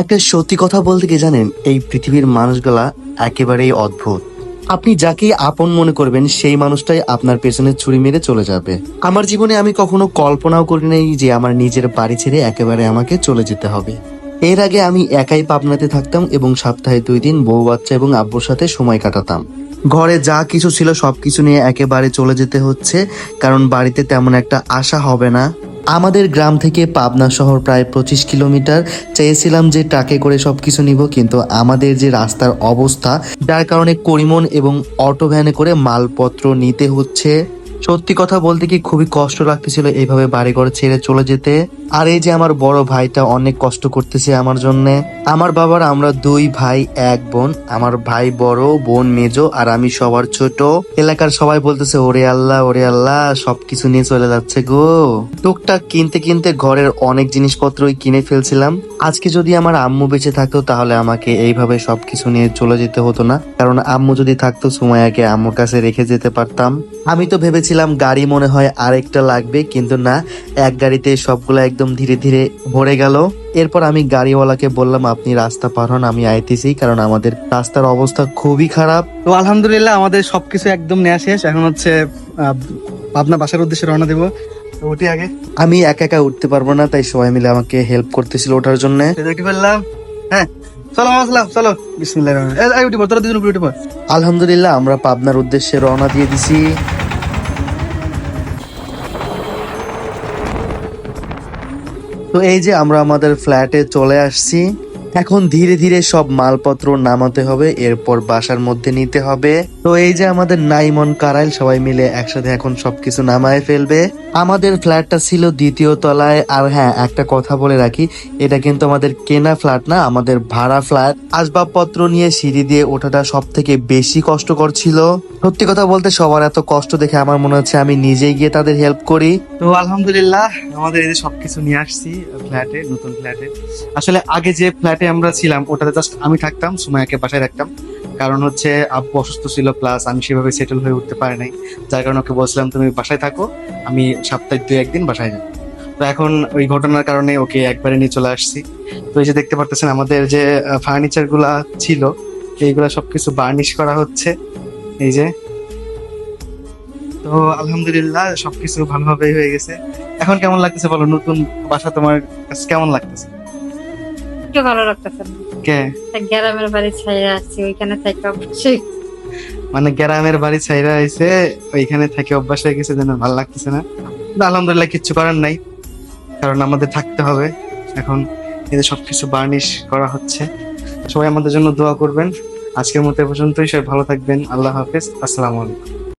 একটা সত্যি কথা বলতে কি জানেন, এই পৃথিবীর মানুষগুলা একেবারেই অদ্ভুত। আপনি যাকে আপন মনে করবেন, সেই মানুষটাই আপনার পেছনে ছুরি মেরে চলে যাবে। আমার জীবনে আমি কখনো কল্পনাও করি নাই যে আমার নিজের বাড়ি ছেড়ে একেবারে আমাকে চলে যেতে হবে। এর আগে আমি একাই পাবনাতে থাকতাম এবং সপ্তাহে দুই দিন বউ, বাচ্চা এবং আব্বুর সাথে সময় কাটাতাম। ঘরে যা কিছু ছিল সব কিছু নিয়ে একেবারে চলে যেতে হচ্ছে, কারণ বাড়িতে তেমন একটা আশা হবে না। আমাদের গ্রাম থেকে পাবনা শহর প্রায় পঁচিশ কিলোমিটার। চেয়েছিলাম যে ট্রাকে করে সব কিছু নিব, কিন্তু আমাদের যে রাস্তার অবস্থা, যার কারণে করিমন এবং অটো ভ্যানে করে মালপত্র নিতে হচ্ছে। সত্যি কথা বলতে কি খুবই কষ্ট লাগতেছিল এইভাবে বাড়ি ঘর ছেড়ে চলে যেতে। আর এই যে আমার বড় ভাইটা অনেক কষ্ট করতেছে আমার জন্য। আমার বাবার আমরা দুই ভাই, এক বোন। আমার ভাই বড়, বোন মেজো, আর আমি সবার ছোট। এলাকার সবাই বলতেছে, ওরে আল্লাহ ওরে আল্লাহ, সবকিছু নিয়ে চলে যাচ্ছে গো। টুকটাক কিনতে কিনতে ঘরের অনেক জিনিসপত্রই কিনে ফেলছিলাম। আজকে যদি আমার আম্মু বেঁচে থাকতো, তাহলে আমাকে এইভাবে সবকিছু নিয়ে চলে যেতে হতো না। কারণ আম্মু যদি থাকতো, সুমাইয়াকে আম্মুর কাছে রেখে যেতে পারতাম। আমি তো ভেবেছিলাম গাড়ি মনে হয় আরেকটা লাগবে কিন্তু না এক গাড়িতে সবগুলো একদম ধীরে ধীরে ভরে গেল। এরপর আমি গাড়িওয়ালাকে বললাম আপনি রাস্তা পার হন আমি আইতেছি কারণ আমাদের রাস্তার অবস্থা খুবই খারাপ। তো আলহামদুলিল্লাহ আমাদের সবকিছু একদম নেওয়া শেষ। এখন হচ্ছে পাবনা বাসার উদ্দেশ্যে রওনা দেবো। উঠি আগে। আমি একা একা উঠতে পারব না তাই সবাই মিলে আমাকে হেল্প করতেছিল ওঠার জন্য। এই উঠে ফেললাম হ্যাঁ চলো আসলাম চলো বিসমিল্লাহ আলহামদুলিল্লাহ আমরা পাবনার উদ্দেশ্যে রওনা দিয়ে দিছি। তো এই যে আমরা আমাদের ফ্ল্যাটে চলে আসছি। এখন ধীরে ধীরে সব মালপত্র নামাতে হবে, এরপর বাসার মধ্যে নিতে হবে। তো এই যে আমাদের নাইমন, কারাইল সবাই মিলে একসাথে এখন সবকিছু নামায় ফেলবে। আমাদের ফ্ল্যাটটা ছিল দ্বিতীয় তলায়, আর হ্যাঁ একটা কথা বলে রাখি, এটা কিন্তু আমাদের কেনা ফ্ল্যাট না, আমাদের ভাড়া ফ্ল্যাট। আসবাবপত্র নিয়ে সিঁড়ি দিয়ে ওঠাটা সব থেকে বেশি কষ্টকর ছিল। সত্যি কথা বলতে সবার এত কষ্ট দেখে আমার মনে হচ্ছে আমি নিজেই গিয়ে তাদের হেল্প করি। তো আলহামদুলিল্লাহ, আমাদের এই যে সবকিছু নিয়ে আসছি, ফ্ল্যাটে, নতুন ফ্ল্যাটে। আসলে আগে যে ফ্ল্যাটে আমরা ছিলাম, ওটাতে জাস্ট আমি থাকতাম সুমায়াকে বাসায় রাখতাম। কারণ হচ্ছে আব্বু অসুস্থ ছিল প্লাস আমি সেভাবে সেটেল হয়ে উঠতে পারি নাই। যার কারণে ওকে বলছিলাম, তুমি বাসায় থাকো, আমি সপ্তাহে দুই, একদিন বাসায় যাব। তো এখন ওই ঘটনার কারণে ওকে একবারে নিয়ে চলে আসছি। তো এই যে দেখতে পারতেছেন, আমাদের যে ফার্নিচারগুলা ছিল এইগুলা সবকিছু বার্নিশ করা হচ্ছে। এই যে। তো আলহামদুলিল্লাহ, সবকিছু ভালোভাবেই হয়ে গেছে। এখন কেমন লাগতেছে বলো, নতুন বাসা তোমার কেমন লাগতেছে? একটু ভালো লাগতেছে না। কে? গ্রামের বাড়ি ছাইরা আসছি ওইখানে থেকে অবশ্যই। মানে গ্রামের বাড়ি ছাইরা আইছে ওইখানে থেকে অভ্যাস হয়ে গেছে যেন ভালো লাগতেছে না। আলহামদুলিল্লাহ কিচ্ছু করার নাই কারণ আমাদের থাকতে হবে। এখন এদের সবকিছু বার্নিশ করা হচ্ছে। সবাই আমাদের জন্য দোয়া করবেন। আজকের মতো এ পর্যন্তই সবাই ভালো থাকবেন। আল্লাহ হাফেজ। আসসালামু আলাইকুম।